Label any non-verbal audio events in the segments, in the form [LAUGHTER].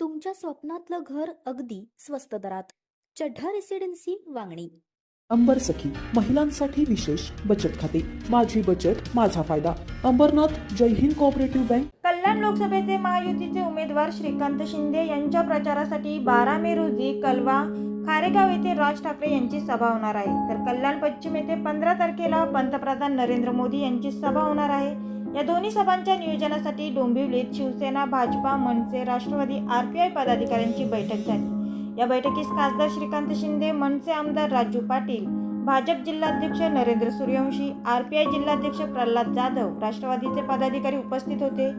तुमच्या स्वप्नातलं घर अगदी स्वस्त दरात. चढ्ढा रेसिडेन्सी वांगणी. अंबर सखी महिलांसाठी विशेष बचत खाते. माझी बचत माझा फायदा. अंबरनाथ जय हिंद कोऑपरेटिव्ह बँक कल्याण लोकसभेचे महायुतीचे उमेदवार श्रीकांत शिंदे यांच्या प्रचारासाठी बारा मे रोजी कलवा खारेगाव येथे राज ठाकरे यांची सभा होणार आहे. तर कल्याण पश्चिम येथे पंधरा तारखेला पंतप्रधान नरेंद्र मोदी यांची सभा होणार आहे. या दोन्ही सभांच्या नियोजनासाठी डोंबिवलीत शिवसेना भाजपा मनसे राष्ट्रवादी आरपीआय पदाधिकाऱ्यांची बैठक झाली. या बैठकीस खासदार श्रीकांत शिंदे मनसे आमदार राजू पाटील भाजप जिल्हाध्यक्ष नरेंद्र सूर्यवंशी आरपीआय जिल्हाध्यक्ष प्रल्हाद जाधव राष्ट्रवादीचे पदाधिकारी उपस्थित होते.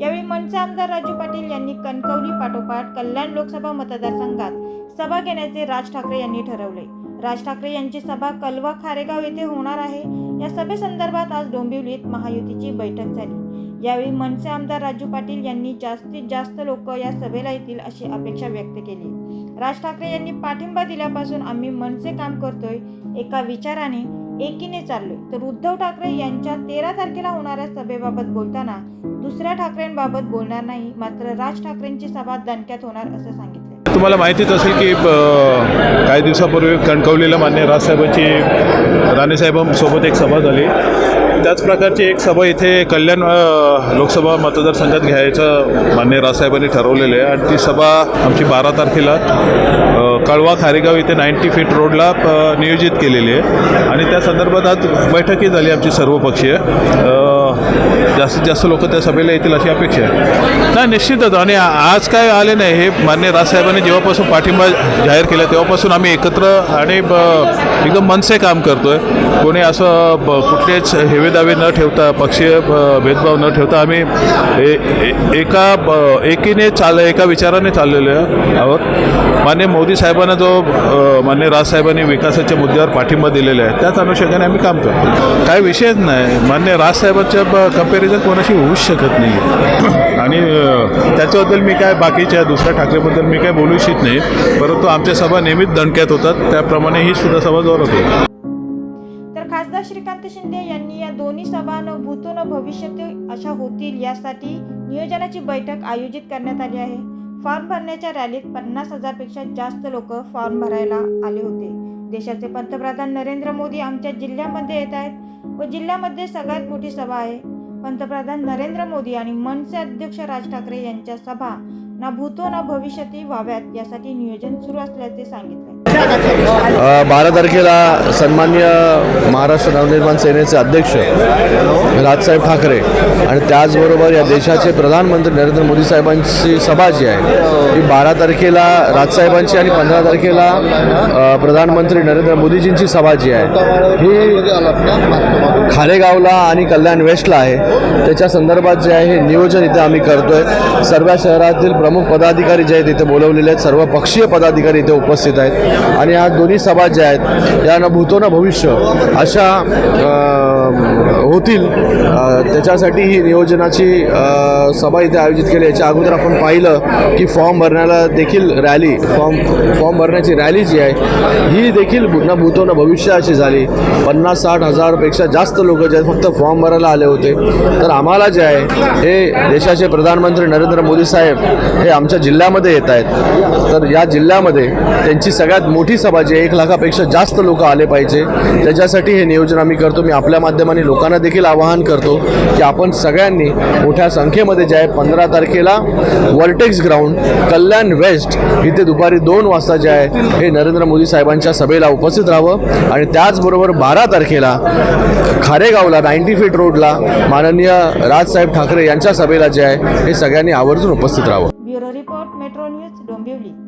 यावेळी मनसे आमदार राजू पाटील यांनी कणकवली पाठोपाठ कल्याण लोकसभा मतदारसंघात सभा घेण्याचे राज ठाकरे यांनी ठरवले. राज ठाकरे यांची सभा कलवा खारेगाव येथे होणार आहे. या सभेसंदर्भात आज डोंबिवलीत महायुतीची बैठक झाली. यावेळी मनसे आमदार राजू पाटील यांनी जास्तीत जास्त लोक या सभेला येतील अशी अपेक्षा व्यक्त केली. राज ठाकरे यांनी पाठिंबा दिल्यापासून आम्ही मनसे काम करतोय एका विचाराने एकीने चाललोय. तर उद्धव ठाकरे यांच्या तेरा तारखेला होणाऱ्या सभेबाबत बोलताना दुसऱ्या ठाकरेंबाबत बोलणार नाही मात्र राज ठाकरेंची सभा दणक्यात होणार असं सांगितलं तुम्हाला माहितीच असेल की काही दिवसापूर्वी कणकवलीला मान्य राजसाहेबांची राणेसाहेबांसोबत एक सभा झाली. त्याच प्रकारची एक सभा इथे कल्याण लोकसभा मतदारसंघात घ्यायचं मान्य राजसाहेबांनी ठरवलेलं आहे. आणि ती सभा आमची बारा तारखेला कळवा खारेगाव इथे नाईन्टी फीट रोडला नियोजित केलेली आहे. आणि त्या संदर्भात आज बैठकही झाली आमची सर्वपक्षीय. जास्तीत जास्त लोक त्या सभेला येतील अशी अपेक्षा आहे. नाही निश्चितच. आणि आज काय आले नाही हे मान्य राजसाहेबांनी जेव्हापासून पाठिंबा जाहीर केला तेव्हापासून आम्ही एकत्र आणि ब- एकदम मनसे काम करतोय. कोणी असं ब- कुठलेच हेवेदावे न ठेवता पक्षीय ब- भेदभाव न ठेवता आम्ही ए- एका ब- एकीने चाल एका विचाराने चाललेलो आहोत. मान्य मोदी साहेबांना जो मान्य राजसाहेबांनी विकासाच्या मुद्द्यावर पाठिंबा दिलेला आहे त्याच अनुषंगाने आम्ही काम करतो काय विषयच नाही. मान्य राजसाहेबांच्या कंपॅरिझन कोणाशी होऊच शकत नाही. [CLEARS THROAT] आणि त्याच्याबद्दल मी काय बाकीच्या दुसऱ्या ठाकरेबद्दल मी काय बोलू इच्छित नाही. परंतु आमच्या सभा नेहमीच दणक्यात होतात. त्याप्रमाणे ही सुद्धा सभा जोरात होती. तर खासदार श्रीकांत शिंदे यांनी या दोन्ही सभा न भूतो न भविष्यात अशा होतील यासाठी नियोजनाची बैठक आयोजित करण्यात आली आहे. फॉर्म भरण्याच्या रॅलीत पन्नास हजारपेक्षा जास्त लोक फॉर्म भरायला आले होते. देशाचे पंतप्रधान नरेंद्र मोदी आमच्या जिल्ह्यामध्ये येत आहेत. व जिल्ह्यामध्ये सगळ्यात मोठी सभा आहे. पंतप्रधान नरेंद्र मोदी आणि मनसे अध्यक्ष राज ठाकरे यांच्या सभा ना भूतो ना भविष्यती व्हाव्यात यासाठी नियोजन सुरू असल्याचे सांगितले. बारा तारखेला सन्मान्य महाराष्ट्र नवनिर्माण सेनेचे अध्यक्ष राजसाहेब ठाकरे आणि त्याचबरोबर या देशाचे प्रधानमंत्री नरेंद्र मोदी साहेबांची सभा जी आहे ही बारा तारखेला राजसाहेबांची आणि पंधरा तारखेला प्रधानमंत्री नरेंद्र मोदीजींची सभा जी आहे ही खारेगावला आणि कल्याण वेस्टला आहे. त्याच्या संदर्भात जे आहे हे नियोजन इथे आम्ही करतोय. सर्व शहरातील प्रमुख पदाधिकारी जे आहेत इथे बोलवलेले आहेत. सर्व पक्षीय पदाधिकारी इथे उपस्थित आहेत. आणि या दोन्ही सभा ज्या आहेत या न भूतो न भविष्य अशा होतील. त्याच्यासाठी ही नियोजनाची सभा इथे आयोजित केली. याच्या अगोदर आपण पाहिलं की फॉर्म भरण्याला देखील रॅली फॉर्म फॉर्म भरण्याची रॅली जी आहे ही देखील न भूतो न भविष्य अशी झाली. पन्नास साठ हजारपेक्षा जास्त लोक जे आहेत फक्त फॉर्म भरायला आले होते. तर आम्हाला जे आहे हे देशाचे प्रधानमंत्री नरेंद्र मोदी साहेब हे आमच्या जिल्ह्यामध्ये येत आहेत. तर या जिल्ह्यामध्ये त्यांची सगळ्यात मोठी सभा जी एक लाखापेक्षा जास्त लोक आले पाहिजे. त्याच्यासाठी हे नियोजन आम्ही करतो. मी आपल्या माध्यमाने लोकांना देखील आवाहन करतो की आपण सगळ्यांनी मोठ्या संख्येमध्ये जे आहे पंधरा तारखेला वर्टेक्स ग्राउंड कल्याण वेस्ट इथे दुपारी दोन वाजता जे आहे हे नरेंद्र मोदी साहेबांच्या सभेला उपस्थित राहावं. आणि त्याचबरोबर बारा तारखेला खारेगावला नाईन्टी फीट रोडला माननीय राजसाहेब ठाकरे यांच्या सभेला जे आहे हे सगळ्यांनी आवर्जून उपस्थित राहावं. Bureau report metro news Dombivli.